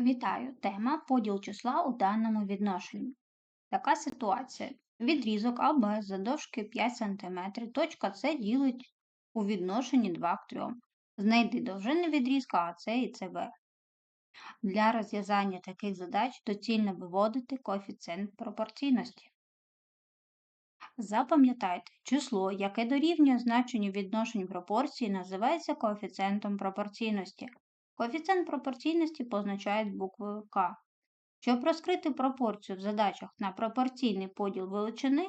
Вітаю! Тема поділ числа у даному відношенні. Така ситуація. Відрізок АБ завдовжки 5 см, точка С ділить у відношенні 2 к 3. Знайди довжини відрізка АС і СБ. Для розв'язання таких задач доцільно виводити коефіцієнт пропорційності. Запам'ятайте, число, яке дорівнює значенню відношень пропорції, називається коефіцієнтом пропорційності. Коефіцієнт пропорційності позначають буквою К. Щоб розкрити пропорцію в задачах на пропорційний поділ величини,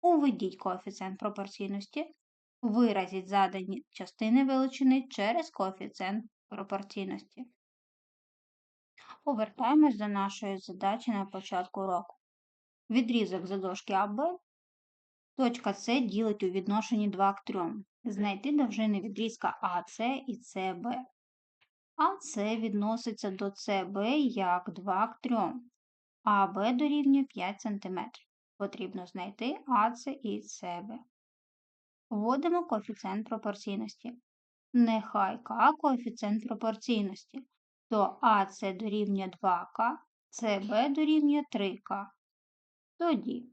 уведіть коефіцієнт пропорційності, виразіть задані частини величини через коефіцієнт пропорційності. Повертаємось до нашої задачі на початку року. Відрізок задошки АБ, точка С ділить у відношенні 2 к 3. Знайти довжини відрізка АС і СБ. АС відноситься до СБ як 2 к 3, а АБ дорівнює 5 см. Потрібно знайти АС і СБ. Вводимо коефіцієнт пропорційності. Нехай К коефіцієнт пропорційності, то АС дорівнює 2К, СБ дорівнює 3К. Тоді,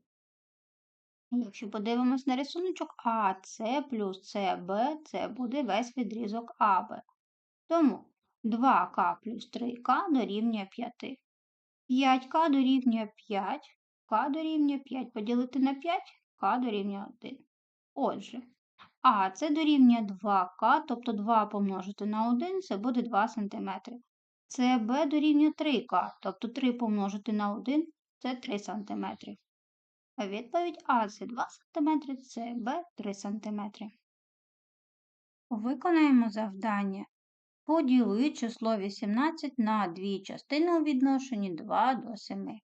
якщо подивимось на рисуночок, АС плюс СБ це буде весь відрізок АБ. Тому 2К плюс 3К дорівнює 5. 5К дорівнює 5, К дорівнює 5 поділити на 5, К дорівнює 1. Отже, А це дорівнює 2К, тобто 2 помножити на 1 це буде 2 см. СБ дорівнює 3К, тобто 3 помножити на 1 це 3 см. Відповідь А це 2 см, СБ 3 см. Виконаємо завдання. Поділи число 18 на дві частини у відношенні 2 до 7.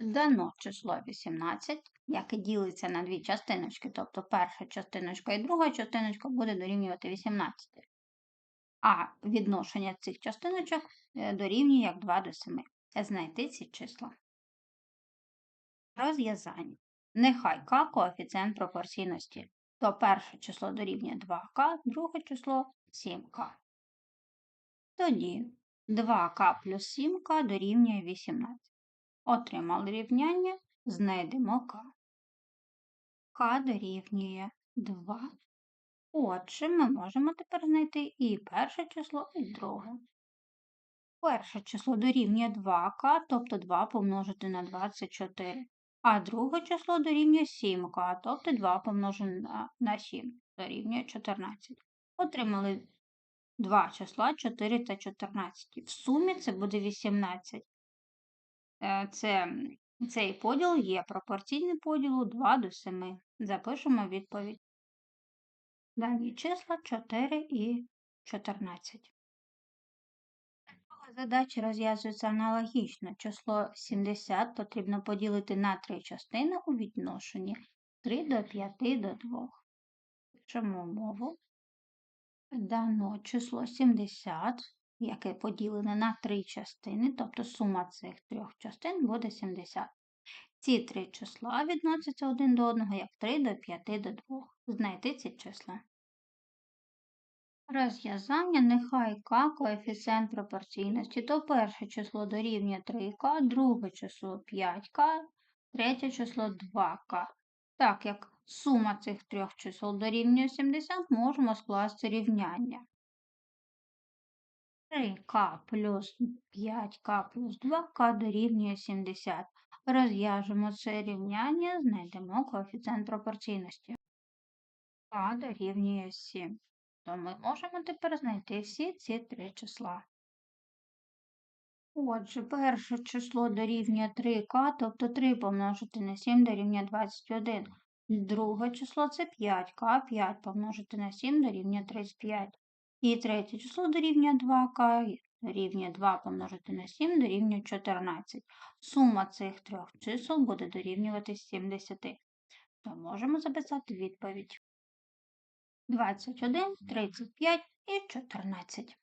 Дано число 18, яке ділиться на дві частиночки, тобто перша частиночка і друга частиночка буде дорівнювати 18. А відношення цих частиночок е, дорівнює як 2 до 7. Знайти ці числа. Розв'язання. Нехай К коефіцієнт пропорційності. То перше число дорівнює 2К, друге число 7К. Тоді 2К плюс 7К дорівнює 18. Отримали рівняння, знайдемо К. К дорівнює 2. Отже, ми можемо тепер знайти і перше число, і друге. Перше число дорівнює 2К, тобто 2 помножити на 24. А друге число дорівнює 7К, тобто 2 помножити на 7 дорівнює 14. Отримали два числа 4 та 14. В сумі це буде 18. Е, це, Цей поділ є пропорційний поділу 2 до 7. Запишемо відповідь. Дані числа 4 і 14. Задача розв'язується аналогічно. Число 70 потрібно поділити на три частини у відношенні 3 до 5 до 2. Пишемо умову. Дано число 70, яке поділене на три частини, тобто сума цих трьох частин буде 70. Ці три числа відносяться один до одного як 3 до 5 до 2. Знайти ці числа. Розв'язання нехай К коефіцієнт пропорційності, то перше число дорівнює 3К, друге число 5К, третє число 2К. Так як сума цих трьох чисел дорівнює 70, можемо скласти рівняння. 3К плюс 5К плюс 2К дорівнює 70. Розв'яжемо це рівняння, знайдемо коефіцієнт пропорційності. К дорівнює 7 то ми можемо тепер знайти всі ці три числа. Отже, перше число дорівнює 3К, тобто 3 помножити на 7 дорівнює 21. Друге число це 5К, 5 помножити на 7 дорівнює 35. І третє число дорівнює 2К, дорівнює 2 помножити на 7 дорівнює 14. Сума цих трьох чисел буде дорівнювати 70. То можемо записати відповідь. 21, 35 і 14.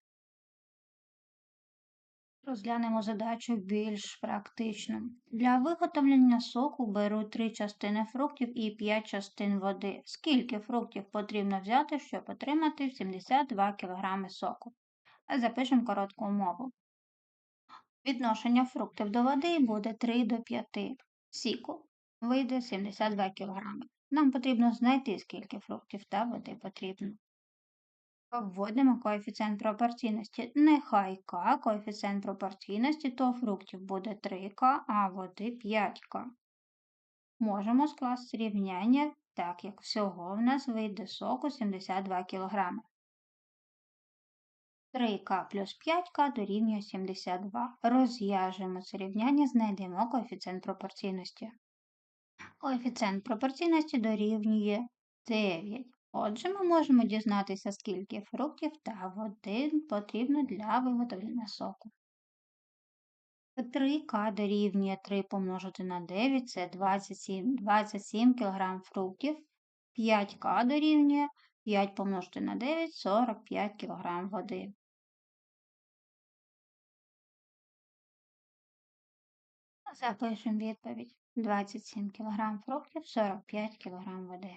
Розглянемо задачу більш практично. Для виготовлення соку беру 3 частини фруктів і 5 частин води. Скільки фруктів потрібно взяти, щоб отримати 72 кг соку? Запишемо коротку умову. Відношення фруктів до води буде 3 до 5. Сіку вийде 72 кг. Нам потрібно знайти, скільки фруктів та води потрібно. Вводимо коефіцієнт пропорційності. Нехай К, коефіцієнт пропорційності, то фруктів буде 3К, а води 5К. Можемо скласти рівняння, так як всього в нас вийде соку 72 кг. 3К плюс 5К дорівнює 72. Розв'яжемо це рівняння, знайдемо коефіцієнт пропорційності. Коефіцієнт пропорційності дорівнює 9. Отже, ми можемо дізнатися, скільки фруктів та води потрібно для виготовлення соку. 3К дорівнює 3 помножити на 9 це 27, 27 кг фруктів. 5К дорівнює 5 помножити на 9 45 кг води. Запишемо відповідь. 27 кг фруктів, 45 кг води.